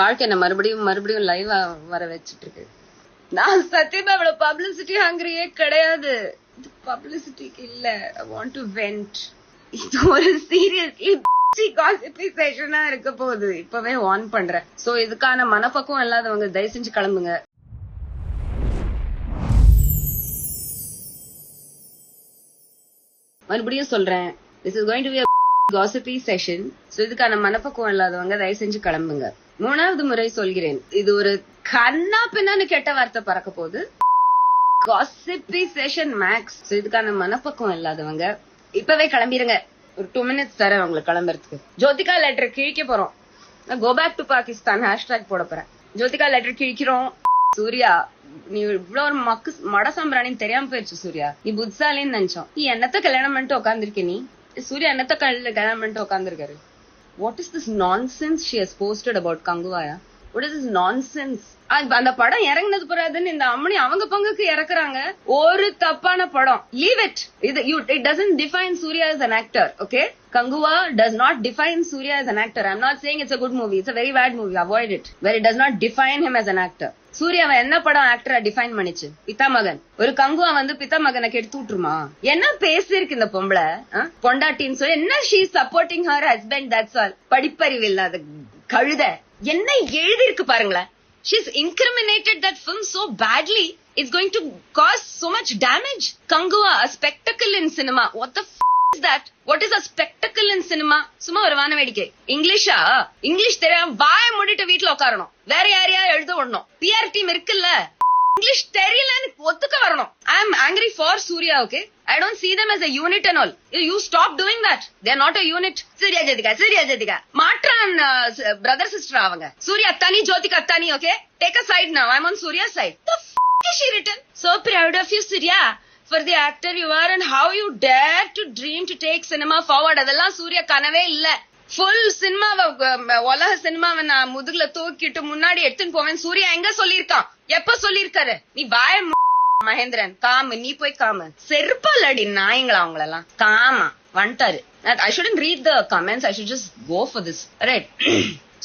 வாழ்க்கை என்ன மறுபடியும் மறுபடியும் லைவ் வர வச்சிட்டு இருக்கு நான் சத்தியமா அவ்வளவு பப்ளிசிட்டி ஹங்கிரியே கிடையாது. இது பப்ளிசிட்டிக்கு இல்ல. ஐ வாண்ட் டு வெண்ட் இது ஒரு சீரியஸ்லி காசிப்பி செஷனா இருக்க போகுது. இப்பவே ஆன் பண்றேன். சோ இதுக்கான மனப்பக்குவம் இல்லாதவங்க தயவு செஞ்சு கிளம்புங்க. மறுபடியும் சொல்றேன். This is going to be gossipy session so இதுக்கான மனப்பக்குவம் இல்லாதவங்க தயவு செஞ்சு கிளம்புங்க. மூணாவது முறை சொல்கிறேன். இது ஒரு கண்ணா பின்னான்னு கெட்ட வார்த்தை பறக்க போகுது. காசிப்பி செஷன் மேக்ஸ் இதுக்கான மனப்பக்குவம் இல்லாதவங்க இப்பவே கிளம்பிருங்க. ஒரு டூ மினிட்ஸ் தரேன் உங்களுக்கு கிளம்புறதுக்கு. ஜோதிகா லெட்டர் கிழிக்க போறோம். Go back to Pakistan hashtag போட போறேன். ஜோதிகா லெட்டர் கிழிக்கிறோம். சூர்யா நீ இவ்வளவு ஒரு மக்கு மட சாம்பிராணின்னு தெரியாம போயிருச்சு சூர்யா. நீ புத்சாலின்னு நினைச்சோம். நீ என்னத்த கல்யாணம் பண்ணிட்டு உட்காந்துருக்க நீ? சூர்யா என்னத்த கல்ல- கல்யாணம் பண்ணிட்டு உட்காந்துருக்காரு What is this nonsense she has posted about Kanguaya? What is this nonsense அந்த படம் இறங்குனது போறாதுன்னு இந்த அம்மனி அவங்க பங்குக்கு இறக்குறாங்க. ஒரு தப்பான படம். லீவ் இட் இது you it doesn't define Suriya is an actor okay Kanguva does not define Suriya is an actor I'm not saying it's a good movie it's a very bad movie avoid it very does not define him as an actor சூர்யாவை என்ன படம் ஆக்டரா define பண்ணிச்சு? பிதா மகன் ஒரு கங்குவா வந்து பிதா மகனை கெடுத்து விட்டுருமா என்ன பேசிருக்கு இந்த பொம்பளை? பொண்டாட்டின்னு சொல்லி என்ன she supporting her husband that's all படிப்பறிவு இல்லாத கழுத. என்ன எழுதிருக்கு பாருங்களேன் she's incriminated that film so badly it's going to cause so much damage Kanguva a spectacle in cinema what the that what is a cinema சும்மா ஒரு வேடிக்கை இங்கிலீஷா English தெரியாம வாய மூடிட்டு வீட்டுல உட்காரணும் வேற யாரையா எழுத விடணும் பிஆர் டீம் இருக்குல்ல இங்கிலீஷ் தெரியலன்னு ஒத்துக்க வரணும். I am angry for Suriya okay I don't see them as a unit and all you stop doing that they're not a unit Suriya Jyothika Suriya Jyothika Maattraan brother sister அவங்க. சூர்யா தனி ஜோதிகா தனி okay take a side now. I'm on Suriya side the f- is she written? So proud of you Suriya for the actor you are and how you dare to dream to take cinema forward. அதெல்லாம் சூர்யா கனவே இல்ல. Full சினிமாவை உலக சினிமாவை நான் முதுகுல தூக்கிட்டு முன்னாடி எடுத்துன்னு போவேன். சூர்யா எங்க சொல்லியிருக்கான்? எப்ப சொல்லியிருக்காரு? நீ வாய மகேந்திரன் காமு நீ போய் காமு. செருப்பால் அடி நாயங்களா அவங்களெல்லாம். காமா வந்துட்டாரு. I shouldn't read the comments I should just go for this right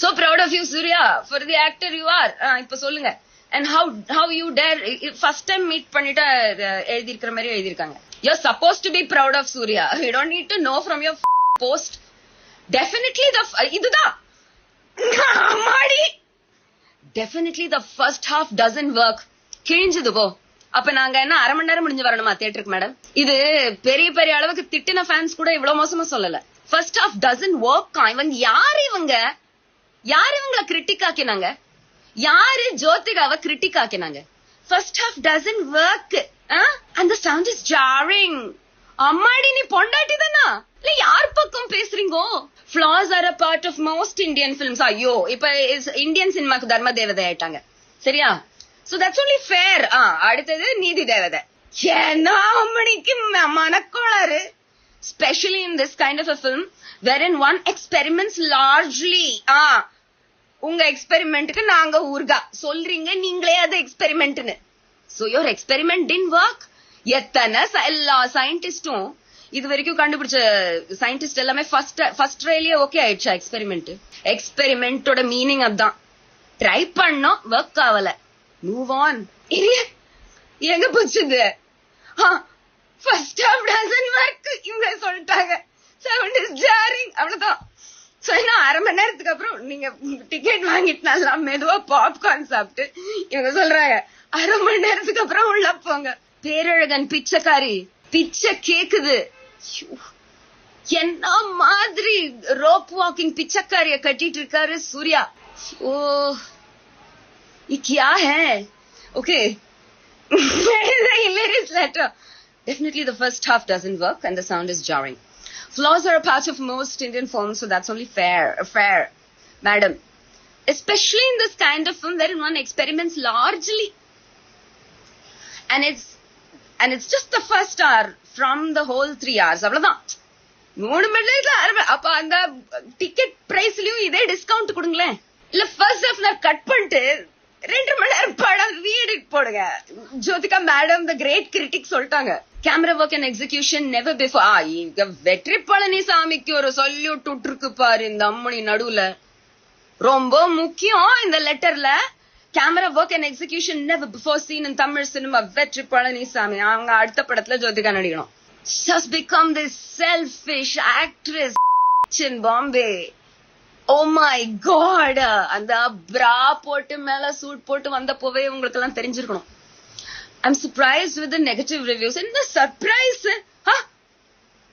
so proud of you Suriya for the actor you are இப்ப சொல்லுங்க. And how how you dare first time meet பண்ணிட்டு எழுதி இருக்கிற மாதிரி எழுதியிருக்காங்க. You suppose to be proud of Suriya you don't need to know from your post definitely the இதுதான். மாடி definitely the first half doesn't work கிழிஞ்சது போ அப்ப நாங்க என்ன அரை மணி நேரம் முடிஞ்சு வரணுமா தேட்டருக்கு மேடம் இது பெரிய பெரிய அளவுக்கு திட்டின ஃபேன்ஸ் கூட இவ்வளவு மோசமா சொல்லல. ஃபர்ஸ்ட் ஹாஃப் டசன் ஒர்க் இவங்க யார் இவங்க? யார் இவங்கள கிரிட்டிக் ஆக்கினாங்க? யாரு ஜோதிகாவை கிரிட்டிக் ஆக்கினாங்க? ஃபர்ஸ்ட் ஹாஃப் டசன் ஒர்க் அந்த சவுண்ட் இஸ் ஜாரிங் அம்மாடி நீ பொண்டாட்டி தானா? இல்ல யார் பக்கம் பேசுறீங்க? Flaws are a part of most Indian films ஐயோ இப்ப இந்தியன் சினிமாக்கு தர்ம தேவதை ஆயிட்டாங்க. சரியா? சோ தட்ஸ் ஒன்லி ஃபேர் ஆ அடுத்தது நீதி தேவதை. ஏன்னா அம்மணிக்கு மனக்கோளாறு. Specially in this kind of a film where in one experiments largely ah உங்க எக்ஸ்பெரிமெண்ட்டுக்கு நாங்க ஊர்கா. சொல்றீங்க நீங்களே அது எக்ஸ்பெரிமெண்ட்னு so your experiment didn't work எத்தனை எல்லா சயின்டிஸ்டும் இது வரைக்கும் கண்டுபிடிச்ச சயின்டிஸ்ட் எல்லாமே ஃபர்ஸ்ட் ஃபர்ஸ்ட் ட்ரைலயே ஓகே ஆயிடுச்சா எக்ஸ்பெரிமெண்ட் எக்ஸ்பெரிமெண்டோட மீனிங் அதான். ட்ரை பண்ணோம் ஒர்க் ஆகல. மூவ் ஆன் எங்க போச்சுது ஃபர்ஸ்ட் ஹாஃப் டசன் ஒர்க் இவங்க சொல்லிட்டாங்க. சவுண்ட் இஸ் ஜாரிங் அவ்வளவுதான். சோ இன்னும் அரை மணி நேரத்துக்கு அப்புறம் நீங்க டிக்கெட் வாங்கிட்டு நல்லா மெதுவா பாப்கார்ன் சாப்பிட்டு இவங்க சொல்றாங்க அரை மணி நேரத்துக்கு அப்புறம் உள்ள போங்க. பேரழகன் பிச்சைக்காரி பிச்சை கேக்குது. என்ன மாதிரி ரோப் வாக்கிங் பிச்சைக்காரிய கட்டிட்டு இருக்காரு சூர்யா ஓ கியா ஹே okay hilarious letter. Definitely the first half doesn't work and the sound is jarring. Flaws are a part of most Indian films, so that's only fair, fair, madam. Especially in this kind of film wherein one experiments largely. And it's and it's just the first hour from the whole three hours அவ்வளவுதான். மூணு மணி நேரத்துல அப்ப அந்த ticket பிரைஸ்லயும் இதே discount கொடுங்களேன். இல்ல first half நான் cut பண்ணிட்டு ரெண்டு மணி நேரம் படம் வீடு போடுங்க. Jyothika madam the great critic சொல்லிட்டாங்க. Camera work and execution never before uh இங்க வெற்றி பழனிசாமிக்கு ஒரு சொல்யூட் விட்டுருக்கு பாரு இந்த அம்மணி நடுவுல. ரொம்ப முக்கியம் இந்த லெட்டர்ல camera work and execution never before seen in Tamil cinema Vetri Palanisamy. அவங்க அடுத்த படத்துல ஜோதிகா நடிக்கணும். Just become the selfish actress in Bombay oh my god அந்த பிரா போட்டு மேல சூட் போட்டு வந்தப்போவே உங்களுக்கு எல்லாம் தெரிஞ்சிருக்கணும். I am surprise with negative reviews என்ன சர்ப்ரைஸ்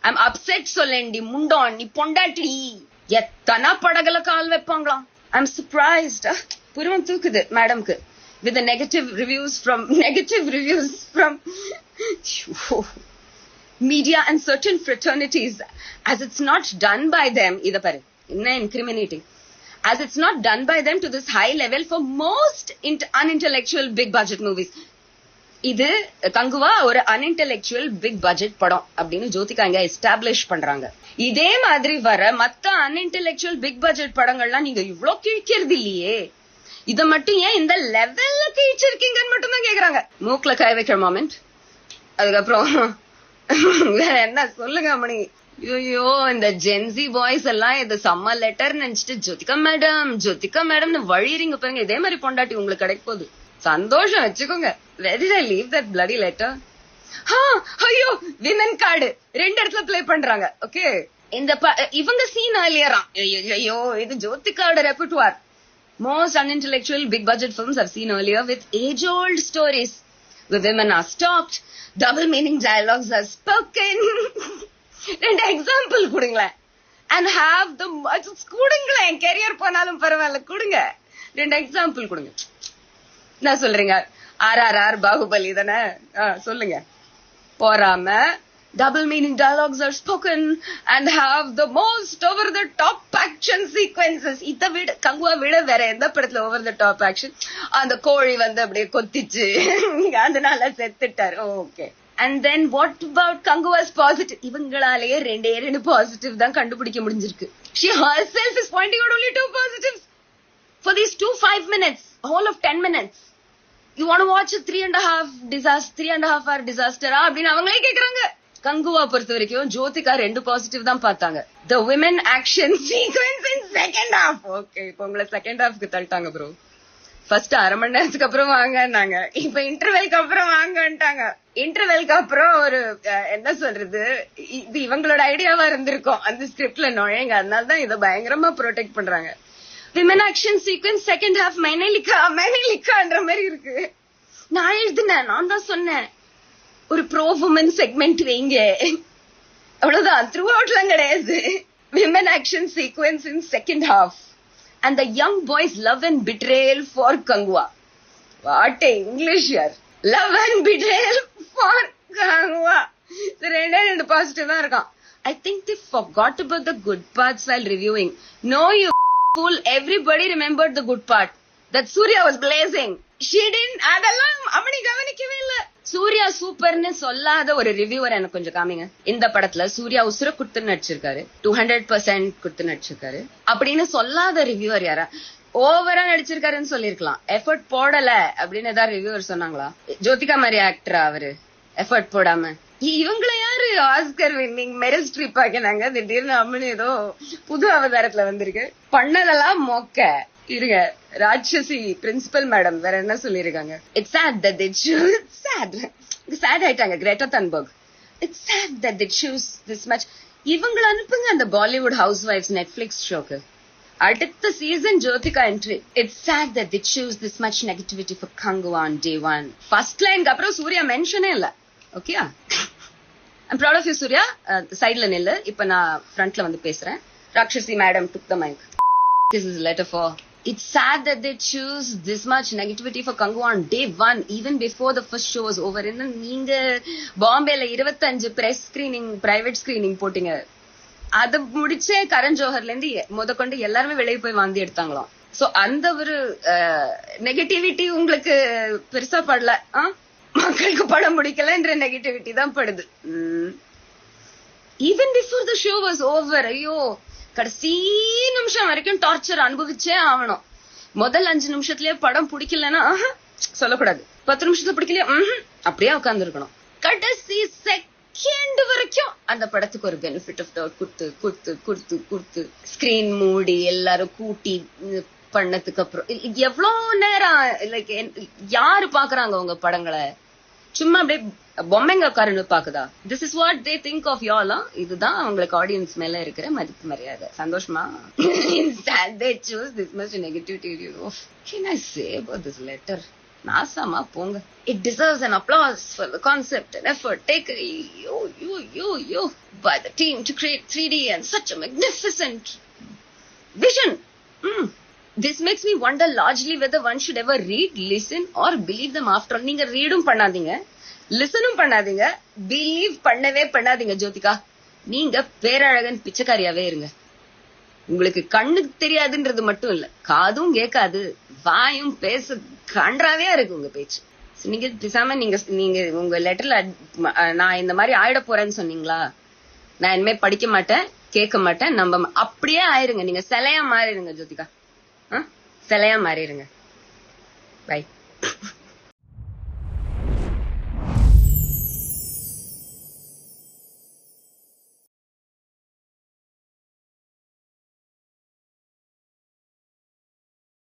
ஐம் அப்செட் சொல்லேண்டி முண்டான் நீ பொண்டாட்டி எத்தனை படகுல கால் வைப்பாங்களாம். ஐம் சர்ப்ரைஸ்ட் புருவம் தூக்குது மேடம்க்கு with negative reviews from negative reviews from media and certain fraternities as it's not done by them இதை பாரு என்ன incriminating it's not done done by them to this high level for most unintellectual big budget movies இது கங்குவா ஒரு அன்இன்டெலெக்சுவல் big budget படம் அப்படின்னு ஜோதிகா இங்க establish பண்றாங்க இதே மாதிரி வர மத்த அன்இன்டெலெக்சுவல் பிக் பட்ஜெட் படங்கள்லாம் நீங்க இவ்வளவு கிழிக்கிறது இல்லையே இத மட்டும் ஏன் இந்த லெவல்ல கிழிச்சிருக்கீங்கன்னு மட்டும் தான் கேக்குறாங்க. மூக்குல கை வைக்கிற மாமெண்ட் அதுக்கப்புறம் வேற என்ன சொல்லுங்க மணி ஐயோ இந்த ஜென்சி பாய்ஸ் எல்லாம் இது செம்ம லெட்டர் நினைச்சிட்டு ஜோதிகா மேடம் ஜோதிகா மேடம்னு வழிறீங்க பாருங்க. இதே மாதிரி பொண்டாட்டி உங்களுக்கு கிடைக்க போகுது. சந்தோஷம் வச்சுக்கோங்க. Very I leave that bloody letter ஐயோ விமன் கார்டு ரெண்டு இடத்துல ப்ளே பண்றாங்க. ஓகே இந்த ப- இவங்க சீன் ஆலியரா ஐயோ இது ஜோதிகாவோட ரெpertoire most unintellectual big budget films I've seen earlier with age old stories where women are stopped, double meaning dialogues are spoken. ரெண்டு எக்ஸாம்பிள் கொடுங்களேன் அண்ட் ஹாவ் த கொடுங்களேன் கெரியர் போனாலும் பரவாயில்ல கொடுங்க ரெண்டு எக்ஸாம்பிள் கொடுங்க நான் சொல்றீங்க ஆர் ஆர் ஆர் பாகுபலி தானே சொல்லுங்க போறாம Double meaning dialogues are spoken and have the most over the top action sequences. இத விட கங்குவா விட வேற எந்த படத்துல ஓவர் த டாப் ஆக்ஷன் அந்த கோழி வந்து அப்படியே கொத்திச்சு அதனால செத்துட்டாரு okay and then what about Kanguva's positive இவங்களாலேயே ரெண்டே ரெண்டு பாசிட்டிவ் தான் கண்டுபிடிக்க முடிஞ்சிருக்கு she herself is pointing out only two positive for these two five minutes whole of ten minutes you want watch three and half disaster three and half or டிசாஸ்டரா அப்படின்னு அவங்களே கேட்கறாங்க கங்குவா பொறுத்த வரைக்கும் ஜோதிகா ரெண்டு பாசிட்டிவ் தான் பார்த்தாங்க. The women action sequence in second half okay இப்போ உங்களை செகண்ட் ஹாஃப்க்கு தள்ளிட்டாங்க ப்ரோ ஃபர்ஸ்ட் அரை மணி நேரத்துக்கு அப்புறம் வாங்கன்னாங்க. இப்ப இன்டர்வெல்க்கு அப்புறம் வாங்கன்ட்டாங்க. இன்டர்வெல்க்கு அப்புறம் ஒரு என்ன சொல்றது? இது இவங்களோட ஐடியாவா இருந்திருக்கும். அந்த ஸ்கிரிப்ட்ல நுழைங்க. அதனாலதான் இதை பயங்கரமா ப்ரொடெக்ட் பண்றாங்க. Women action sequence second half மெனலிக்கா லிக்கா மாதிரி இருக்கு. நான் எழுதினேன் நான் தான் சொன்னேன். ஒரு ப்ரோ உமன் செக்மெண்ட் வைங்க. அவ்வளவுதான். த்ரூ அவுட்லாம் கிடையாது. Women action sequence in second half and the young boys love and betrayal for Kanguva what a English யார் love and betrayal for Kanguva ரெண்டே ரெண்டு பாசிட்டிவ் தான் இருக்கான். I think the forgot about the good parts while reviewing no you full everybody remembered the good part that Suriya was blazing. ஷீடின் அதெல்லாம் அவனை கவனிக்கவே இல்லை. சூர்யா சூப்பர்னு சொல்லாத ஒரு ரிவ்யூவர் எனக்கு கொஞ்சம் காமிங்க. இந்த படத்துல சூர்யா உசுர குடுத்து நடிச்சிருக்காரு. டூ ஹண்ட்ரட் பர்சன்ட் குடுத்து நடிச்சிருக்காரு. அப்படின்னு சொல்லாத ரிவ்யூவர் யாரா? ஓவரா நடிச்சிருக்காருன்னு சொல்லிருக்கலாம். எஃபர்ட் போடல அப்படின்னு ஏதாவது ரிவ்யூவர் சொன்னாங்களா? ஜோதிகா மாதிரி ஆக்டரா அவரு. எஃபர்ட் போடாம. இவங்கள யாரு? ஆஸ்கர் வின்னிங் மெரில் ஸ்ட்ரிப் ஆக்கினாங்க. திடீர்னு அம்மனு ஏதோ புது அவதாரத்துல வந்திருக்கு. பண்ணதெல்லாம் மொக்க. இருங்க. ராட்சசி பிரின்சிபல் மேடம் வேற என்ன சொல்லிருக்காங்க it's sad that they choose sad sad ஆயிட்டாங்க Greta Thunberg it's sad that they choose this much. இவங்கள அனுப்புங்க அந்த பாலிவுட் ஹவுஸ் ஒய்ஃப்ஸ் நெட்ஃபிளிக்ஸ் ஷோக்கு அடுத்த season Jyothika entry it's sad that they choose this much negativity for கங்குவான் day one first லைனுக்கு அப்புறம் சூர்யா மென்ஷனே இல்ல. ஓகேயா I'm proud of you Suriya. சைடுல நில்லு. இப்ப நான் ஃப்ரண்ட்ல வந்து பேசுறேன். Ratchasi madam took the mic this is letter for it's sad that they choose this much negativity for Kangu on day one even before the first show was over. என்ன நீங்க பாம்பேல இருபத்தஞ்சு பிரஸ் ஸ்கிரீனிங் பிரைவேட் ஸ்கிரீனிங் போட்டீங்க. அது முடிச்சே கரண் ஜோஹர்ல இருந்து முதற்கொண்டு எல்லாருமே வெளியே போய் வாந்தி எடுத்தாங்களாம். சோ அந்த ஒரு நெகட்டிவிட்டி உங்களுக்கு பெருசா படல. மக்களுக்கு படம் முடிக்கலன்ற நெகட்டிவிட்டி தான் படுது. Even before the show was over ஐயோ கடைசி நிமிஷம் வரைக்கும் டார்ச்சர் அனுபவிச்சே ஆகணும். முதல் அஞ்சு நிமிஷத்துலயே படம் பிடிக்கலன்னா சொல்லக்கூடாது. பத்து நிமிஷத்துல பிடிக்கலையே? அப்படியே உட்காந்துருக்கணும் கடைசி செகண்ட் வரைக்கும் அந்த படத்துக்கு ஒரு பெனிஃபிட் ஆஃப் டவுட் கொடுத்து கொடுத்து கொடுத்து கொடுத்து ஸ்கிரீன் மூடி எல்லாரும் கூட்டி பண்ணதுக்கு அப்புறம் எவ்வளவு நேரம் லைக் யாரு பாக்குறாங்க உங்க படங்களை? சும்மா அப்படியே பொம்மைங்க உட்காரன்னு பாக்குதா this is what they think of யாலா இதுதான் அவங்களுக்கு ஆடியன்ஸ் மேல இருக்கிற மதிப்பு மரியாதை சந்தோஷமா they choose this much negativity letter நாசமா போங்க it deserves an applause for the concept and effort take யோ யோ யோ யோ by the team to create three D and such a magnificent vision hmm makes me wonder largely whether whether one ever ever read or or believe them after நீங்க ரீடும் பண்ணாதீங்க. லிசனும் பண்ணாதீங்க. Believe பண்ணவே பண்ணாதீங்க ஜோதிகா. நீங்க பேரழகன் பிச்சைக்காரியாவே இருங்க. உங்களுக்கு கண்ணுக்கு தெரியாதுன்றது மட்டும் இல்ல காதும் கேட்காது வாயும் பேச கன்றாவே இருக்கு உங்க பேச்சு. நீங்க பேசாம நீங்க நீங்க உங்க லெட்டர்ல நான் இந்த மாதிரி ஆயிட போறேன்னு சொன்னீங்களா? நான் இனிமே படிக்க மாட்டேன் கேட்க மாட்டேன் நம்ப அப்படியே ஆயிருங்க. நீங்க சிலையா மாறிடுங்க ஜோதிகா. சிலையா மாறிடுங்க. பை